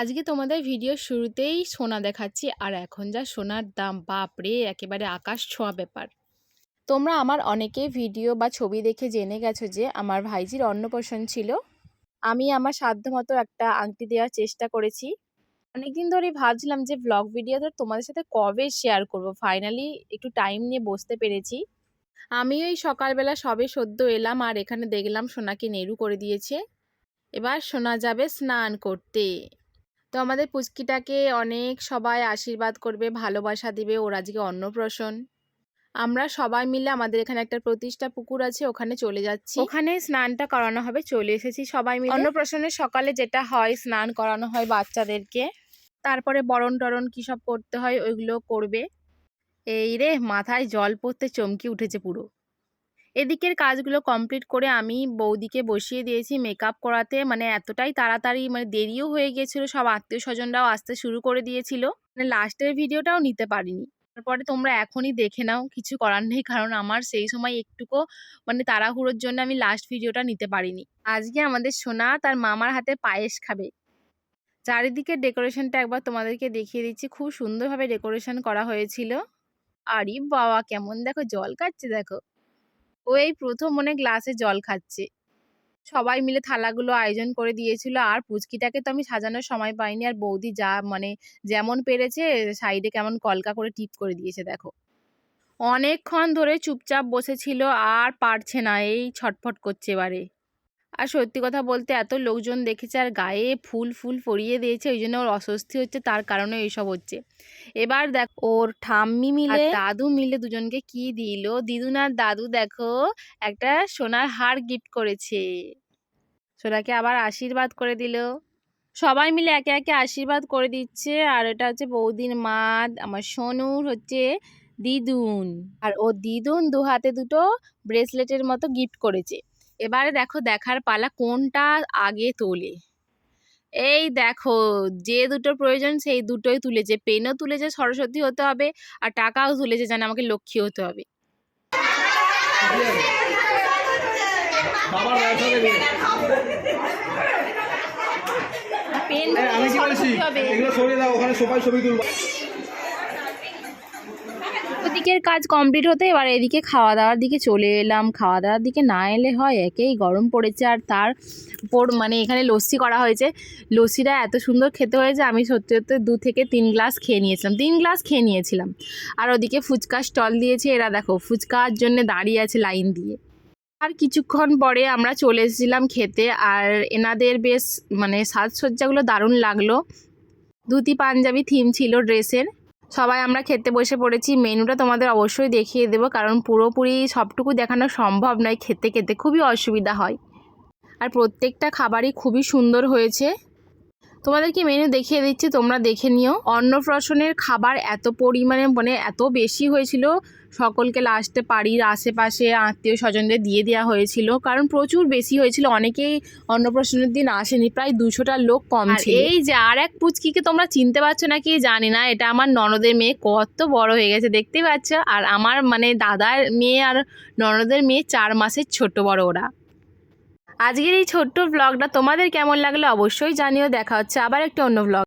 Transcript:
আজকে তোমাদের ভিডিও শুরুতেই সোনা দেখাচ্ছি, আর এখন যা সোনার দাম বাপরে একেবারে আকাশ ছোঁয়া ব্যাপার। তোমরা আমার অনেকেই ভিডিও বা ছবি দেখে জেনে গেছো যে, আমার ভাইজির অন্নপ্রাশন ছিল। আমি আমার সাধ্যমতো একটা আংটি দেওয়ার চেষ্টা করেছি। অনেকদিন ধরেই ভাবছিলাম যে ব্লগ ভিডিওটা তোমাদের সাথে কবে শেয়ার করব? ফাইনালি একটু টাইম নিয়ে বসতে পেরেছি। আমি ওই সকালবেলা সবে সদ্য এলাম, আর এখানে দেখলাম সোনাকে নেড়ু করে দিয়েছে। এবার সোনা যাবে স্নান করতে। তো আমাদের পুচকিটাকে অনেক সবাই আশীর্বাদ করবে ভালোবাসা দিবে ওর আজকে অন্নপ্রাশন। আমরা সবাই মিলে আমাদের এখানে একটা প্রতিষ্ঠা পুকুর আছে ওখানে চলে যাচ্ছি। ওখানে স্নানটা করানো হবে চলে এসেছি সবাই মিলে। অন্নপ্রাশনের সকালে যেটা হয় স্নান করানো হয় বাচ্চাদেরকে। তারপরে বরণ টরণ কী সব করতে হয় ওইগুলো করবে। এই রে মাথায় জল পড়তে চমকি উঠেছে পুরো। এদিকের কাজগুলো কমপ্লিট করে আমি বৌদিকে বসিয়ে দিয়েছি মেকআপ করাতে। মানে এতটাই তাড়াতাড়ি মানে দেরিও হয়ে গিয়েছিল, সব আত্মীয় স্বজনরাও আসতে শুরু করে দিয়েছিল। মানে লাস্টের ভিডিওটাও নিতে পারিনি। তারপরে তোমরা এখনই দেখে নাও, কিছু করার নেই, কারণ আমার সেই সময় একটুকু মানে তাড়াহুড়োর জন্য আমি লাস্ট ভিডিওটা নিতে পারিনি। আজকে আমাদের সোনা তার মামার হাতে পায়েস খাবে। চারিদিকে ডেকোরেশনটা একবার তোমাদেরকে দেখিয়ে দিচ্ছি। খুব সুন্দরভাবে ডেকোরেশন করা হয়েছিল। আরে বাবা, কেমন দেখো, জল কাটছে দেখো। ও এই প্রথম মনে গ্লাসে জল খাচ্ছে। সবাই মিলে থালাগুলো আয়োজন করে দিয়েছিল আর পুচকিটাকে তো আমি সাজানোর সময় পাইনি। আর বৌদি যা মানে যেমন পেরেছে, সাইডে কেমন কলকা করে টিপ করে দিয়েছে, দেখো। অনেকক্ষণ ধরে চুপচাপ বসেছিল আর পারছে না, এই ছটফট করছে এবারে। আর সত্যি কথা বলতে এত লোকজন দেখেছে আর গায়ে ফুল ফুল পরিয়ে দিয়েছে ওই জন্য ওর অস্বস্তি হচ্ছে তার কারণে এইসব হচ্ছে। এবার দেখ ওর ঠাম্মি মিলে দাদু মিলে দুজনকে কি দিল? দিদুন আর দাদু দেখো একটা সোনার হার গিফট করেছে। সোনাকে আবার আশীর্বাদ করে দিল। সবাই মিলে একে একে আশীর্বাদ করে দিচ্ছে আর এটা হচ্ছে বৌদির মা আমার সোনুর হচ্ছে দিদুন। আর ও দিদুন দু হাতে দুটো ব্রেসলেটের মতো গিফট করেছে। এবারে দেখো দেখার পালা কোনটা আগে তোলে। এই দেখো যে দুটো প্রয়োজন সেই দুটোই তুলেছে। পেনও তুলেছে সরস্বতী হতে হবে আর টাকাও তুলেছে জানে আমাকে লক্ষ্মী হতে হবে। পেন আমি কি বলছি? এগুলো সরিয়ে দাও ওখানে সবাই ছবি তুলবো। ওদিকের কাজ কমপ্লিট হতে এবার এদিকে খাওয়া দাওয়ার দিকে চলে এলাম। খাওয়া দাওয়ার দিকে না এলে হয় একেই গরম পড়েছে আর তার উপর মানে এখানে লস্যি করা হয়েছে। লস্যিটা এত সুন্দর খেতে হয়েছে আমি সত্যি সত্যি দু থেকে তিন গ্লাস খেয়ে নিয়েছিলাম। তিন গ্লাস খেয়ে নিয়েছিলাম। আর ওদিকে ফুচকা স্টল দিয়েছে। এরা দেখো ফুচকার জন্য দাঁড়িয়ে আছে লাইন দিয়ে। আর কিছুক্ষণ পরে আমরা চলে এসেছিলাম খেতে আর এনাদের বেশ মানে সাজসজ্জাগুলো দারুণ লাগল। ধুতি পাঞ্জাবি থিম ছিল ড্রেসের সবাই আমরা খেতে বসে পড়েছি। মেনুটা তোমাদের অবশ্যই দেখিয়ে দেবো, কারণ পুরোপুরি সবটুকু দেখানো সম্ভব নয়, খেতে খেতে খুবই অসুবিধা হয়। আর প্রত্যেকটা খাবারই খুবই সুন্দর হয়েছে। তোমাদেরকে মেনু দেখিয়ে দিচ্ছি তোমরা দেখে নিও। অন্নপ্রাশনের খাবার এত পরিমাণে মানে এত বেশি হয়েছিল সকলকে লাস্টে বাড়ির আশেপাশে আত্মীয় স্বজনদের দিয়ে দেওয়া হয়েছিল কারণ প্রচুর বেশি হয়েছিল অনেকেই অন্নপ্রাশনের দিন আসেনি প্রায় দুশোটা লোক কম এই যে আর এক পুচকিকে তোমরা চিনতে পারছ নাকি জানি না এটা আমার ননদের মেয়ে কত বড় হয়ে গেছে দেখতে পাচ্ছ? আর আমার মানে দাদার মেয়ে আর ননদের মেয়ে চার মাসের ছোট বড় ওরা। আজকের এই ছোট্ট ব্লগটা তোমাদের কেমন লাগল অবশ্যই জানিও। দেখা হচ্ছে আবার একটা অন্য ব্লগ